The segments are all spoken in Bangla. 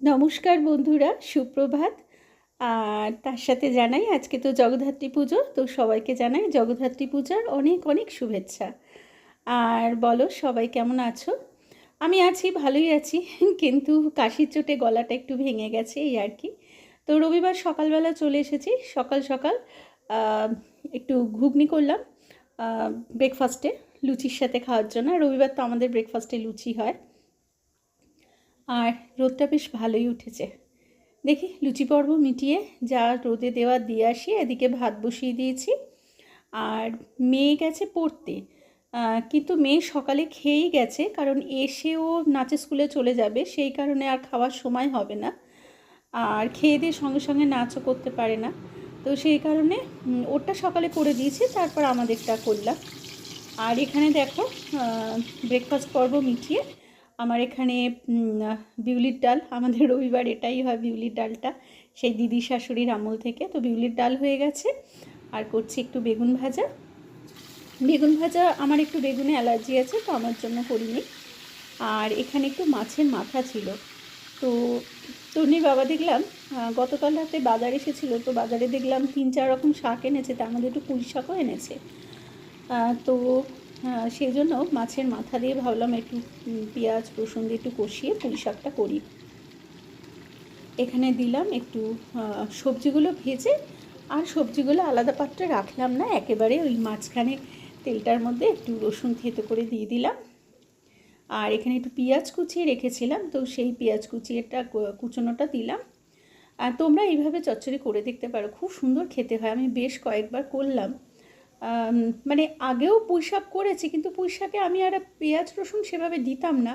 নমস্কার বন্ধুরা, সুপ্রভাত। আর তার সাথে জানাই আজকে তো জগদ্ধাত্রী পুজো, তো সবাইকে জানাই জগদ্ধাত্রী পূজার অনেক অনেক শুভেচ্ছা। আর বলো, সবাই কেমন আছো? আমি আছি, ভালোই আছি, কিন্তু কাশির চোটে গলাটা একটু ভেঙে গেছে, এই আর কি। তো রবিবার সকালবেলা চলে এসেছি, সকাল সকাল একটু ঘুগনি করলাম ব্রেকফাস্টে লুচির সাথে খাওয়ার জন্য। রবিবার তো আমাদের ব্রেকফাস্টে লুচি হয়। আর রোদটা বেশ ভালোই উঠেছে। দেখি লুচি পর্ব মিটিয়ে যা রোদে দেওয়া দিয়ে আসি, এদিকে ভাত বসিয়ে দিয়েছি। আর মেয়ে গেছে পড়তে। কিন্তু মেয়ে সকালে খেয়েই গেছে, কারণ এসেও নাচের স্কুলে চলে যাবে, সেই কারণে আর খাওয়ার সময় হবে না। আর খেয়ে দিয়ে সঙ্গে সঙ্গে নাচও করতে পারে না। তো সেই কারণে ওরটা সকালে করে দিয়েছি, তারপর আমাদেরটা করলাম। আর এখানে দেখো ব্রেকফাস্ট পর্ব মিটিয়ে আমার এখানে বিউলির ডাল, আমাদের রবিবার এটাই হয় বিউলির ডালটা, সেই দিদি শাশুড়ির আমল থেকে। তো বিউলির ডাল হয়ে গেছে, আর করছি একটু বেগুন ভাজা। বেগুন ভাজা, আমার একটু বেগুনে অ্যালার্জি আছে, তো আমার জন্য করিনি। আর এখানে একটু মাছের মাথা ছিল। তো তন্নির বাবা দেখলাম গতকাল রাতে বাজার এসেছিল, তো বাজারে দেখলাম তিন চার রকম শাক এনেছে, তার মধ্যে একটু পুঁই শাকও এনেছে। তো সেই জন্য মাছের মাথা দিয়ে ভাবলাম একটু পেঁয়াজ, রসুন দিয়ে একটু কষিয়ে পুঁই শাকটা করি। এখানে দিলাম একটু সবজিগুলো ভেজে আর সবজিগুলো আলাদা পাত্রে রাখলাম না, একেবারে ওই মাঝখানে তেলটার মধ্যে একটু রসুন থেতো করে দিয়ে দিলাম। আর এখানে একটু পেঁয়াজ কুচিয়ে রেখেছিলাম, তো সেই পেঁয়াজ কুচিয়েটা কুচোনোটা দিলাম। আর তোমরা এইভাবে চচ্চড়ি করে দেখতে পারো, খুব সুন্দর খেতে হয়। আমি বেশ কয়েকবার করলাম। মানে আগেও পুঁই শাক করেছি, কিন্তু পুঁই শাকে আমি আর পেঁয়াজ, রসুন সেভাবে দিতাম না।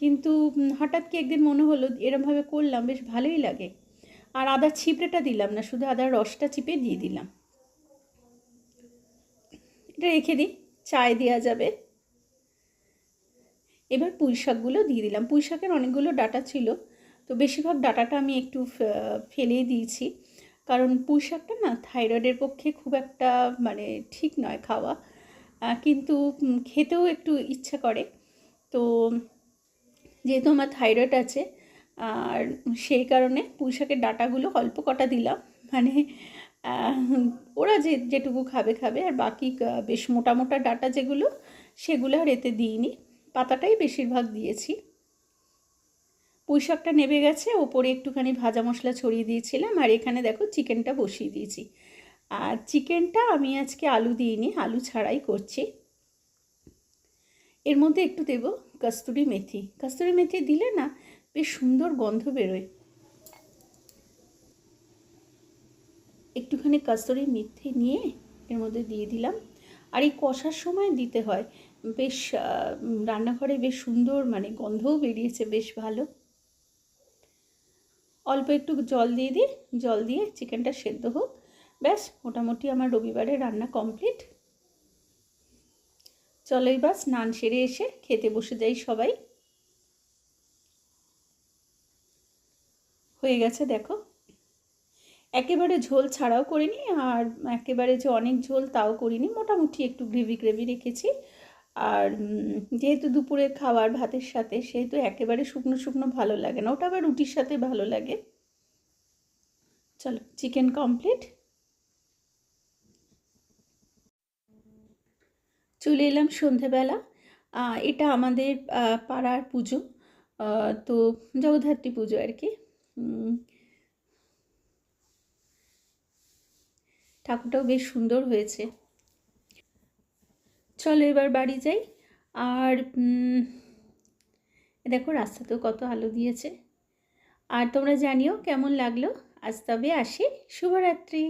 কিন্তু হঠাৎ কি একদিন মনে হলো, এরমভাবে করলাম, বেশ ভালোই লাগে। আর আদার ছিপড়েটা দিলাম না, শুধু আদার রসটা চিপে দিয়ে দিলাম। এটা রেখে দিই, চায় দেওয়া যাবে। এবার পুঁই শাকগুলো দিয়ে দিলাম। পুঁই শাকের অনেকগুলো ডাটা ছিল, তো বেশিরভাগ ডাটাটা আমি একটু ফেলেই দিয়েছি। কারণ পুঁই শাকটা না থাইরয়েডের পক্ষে খুব একটা মানে ঠিক নয় খাওয়া। কিন্তু খেতেও একটু ইচ্ছা করে। তো, যেহেতু আমার থাইরয়েড আছে, আর সেই কারণে পুঁই শাকের ডাটাগুলো অল্প কটা দিলাম। মানে ওরা যে, যেটুকু খাবে খাবে। আর বাকি বেশ মোটা মোটা ডাটা যেগুলো, সেগুলো আর এতে দিইনি। পাতাটাই বেশিরভাগ দিয়েছি। পুঁই শাকটা নেবে গেছে, ওপরে একটুখানি ভাজা মশলা ছড়িয়ে দিয়েছিলাম, আর এখানে দেখো চিকেনটা বসিয়ে দিয়েছি। আর চিকেনটা আমি আজকে আলু দিইনি, আলু ছাড়াই করছি। এর মধ্যে একটু দেব কস্তুরি মেথি। কস্তুরি মেথি দিলে না বেশ সুন্দর গন্ধ বেরোয়। একটুখানি কস্তুরি মেথি নিয়ে এর মধ্যে দিয়ে দিলাম। আর এই কষার সময় দিতে হয়। বেশ রান্নাঘরে বেশ সুন্দর মানে গন্ধও বেরিয়েছে, বেশ ভালো। অল্প একটু জল দিয়ে দিই, জল দিয়ে চিকেনটা সেদ্ধ হোক। ব্যাস, মোটামুটি আমার রবিবারে রান্না কমপ্লিট। চলো এবার স্নান সেরে এসে খেতে বসে যাই সবাই। হয়ে গেছে, দেখো। একেবারে ঝোল ছাড়াও করিনি, আর একেবারে যে অনেক ঝোল তাও করিনি, মোটামুটি একটু গ্রেভি গ্রেভি রেখেছি। আর যেহেতু দুপুরে খাবার ভাতের সাথে, সেহেতু একেবারে শুকনো শুকনো ভালো লাগে না। ওটা আবার রুটির সাথে ভালো লাগে। চলো, চিকেন কমপ্লিট চলে এলাম সন্ধেবেলা। এটা আমাদের পাড়ার পুজো। তো জগদ্ধাত্রী পুজো আর কি। ঠাকুরটাও বেশ সুন্দর হয়েছে। চলো এবার বাড়ি যাই। আর দেখো রাস্তাতেও কত আলো দিয়েছে। আর তোমরা জানিও কেমন লাগল? আজ তবে আসি। শুভরাত্রি।